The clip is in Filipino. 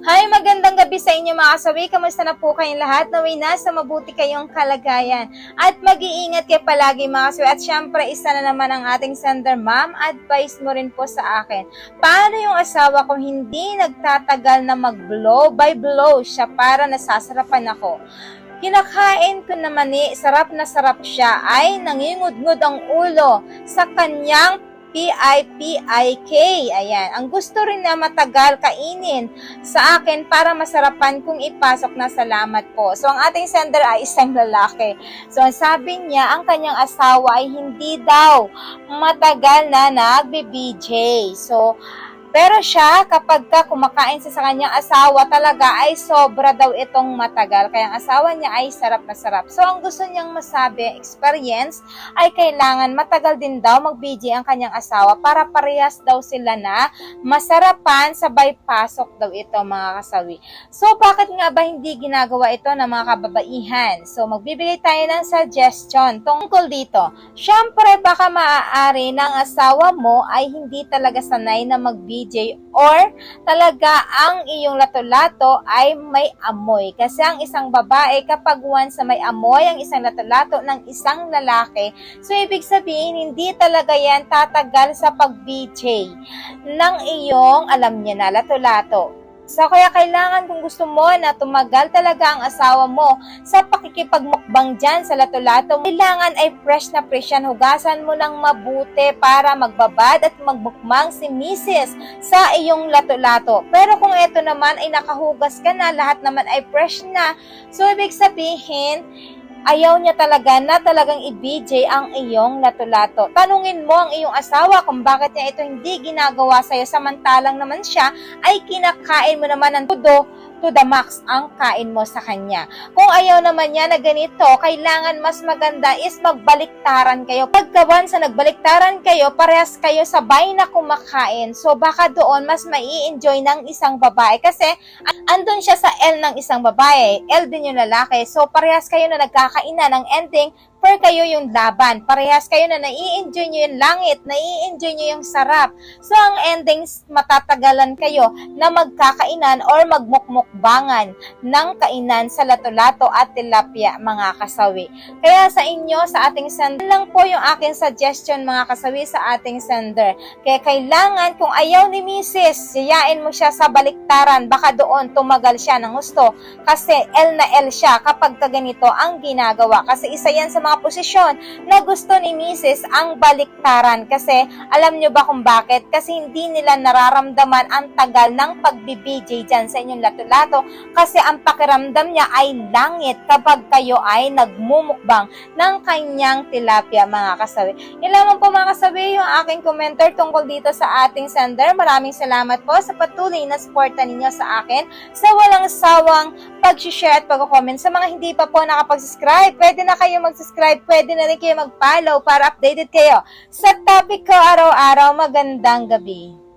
Hi, magandang gabi sa inyo mga kasawi. Kamusta na po kayong lahat? Naway nasa mabuti kayong kalagayan. At mag-iingat kayo palagi mga kasawi. At syempre, isa na naman ang ating sender, ma'am. Advice mo rin po sa akin. Paano yung asawa ko hindi nagtatagal na mag-blow by blow siya para nasasarapan ako? Kinakain ko na mani, sarap na sarap siya, ay nangingudngud ang ulo sa kanyang P-I-P-I-K. Ayan. Ang gusto rin na matagal kainin sa akin para masarapan kung ipasok na salamat po. So, ang ating sender ay isang lalaki. So, ang sabi niya, ang kanyang asawa ay hindi daw matagal na nagbe-BJ. So, pero siya, kapag ka kumakain siya sa kanyang asawa, talaga ay sobra daw itong matagal. Kaya ang asawa niya ay sarap na sarap. So, ang gusto niyang masabi, experience, ay kailangan matagal din daw mag-BJ ang kanyang asawa para parehas daw sila na masarapan sabay pasok daw ito mga kasawi. So, bakit nga ba hindi ginagawa ito ng mga kababaihan? So, magbibigay tayo ng suggestion tungkol dito. Siyempre, baka maaari ng asawa mo ay hindi talaga sanay na mag-BJ or talaga ang iyong lato-lato ay may amoy. Kasi ang isang babae, kapag once na may amoy ang isang lato-lato ng isang lalaki, so ibig sabihin, hindi talaga yan tatagal sa pag-BJ ng iyong, alam niya na, lato-lato. So, kaya kailangan kung gusto mo na tumagal talaga ang asawa mo sa pakikipagmukbang dyan sa lato-lato, kailangan ay fresh na fresh yan. Hugasan mo ng mabuti para magbabad at magbukmang si Mrs. sa iyong lato-lato. Pero kung ito naman ay nakahugas ka na, lahat naman ay fresh na, so ibig sabihin, ayaw niya talaga na talagang i-BJ ang iyong lato-lato. Tanungin mo ang iyong asawa kung bakit niya ito hindi ginagawa sa'yo samantalang naman siya ay kinakain mo naman ng todo to the max ang kain mo sa kanya. Kung ayaw naman niya na ganito, kailangan mas maganda is magbaliktaran kayo. Pagkawan sa nagbaliktaran kayo, parehas kayo sabay na kumakain. So baka doon mas mai enjoy ng isang babae kasi andun siya sa L ng isang babae, L din yung lalaki. So parehas kayo na nagkakainan ng ending per kayo yung laban. Parehas kayo na nai-enjoy nyo yung langit, nai-enjoy nyo yung sarap. So, ang endings, matatagalan kayo na magkakainan or magmukmukbangan ng kainan sa lato-lato at tilapia, mga kasawi. Kaya sa inyo, sa ating sender, lang po yung aking suggestion, mga kasawi, sa ating sender. Kaya kailangan, kung ayaw ni Mrs., siyain mo siya sa baliktaran, baka doon tumagal siya ng gusto. Kasi L na L siya kapag ka ganito ang ginagawa. Kasi isa yan sa mga posisyon na gusto ni Mrs. ang baliktaran. Kasi alam nyo ba kung bakit? Kasi hindi nila nararamdaman ang tagal ng pagbibijay dyan sa inyong lato-lato. Kasi ang pakiramdam niya ay langit kapag kayo ay nagmumukbang ng kanyang tilapia mga kasawi. Yan lamang po mga kasawi yung aking commenter tungkol dito sa ating sender. Maraming salamat po sa patuloy na suporta ninyo sa akin sa walang sawang pag-share at pag-comment. Sa mga hindi pa po nakapag-subscribe, pwede na kayo mag-subscribe, pwede na rin kayo mag-follow para updated kayo sa topic ko araw-araw. Magandang gabi.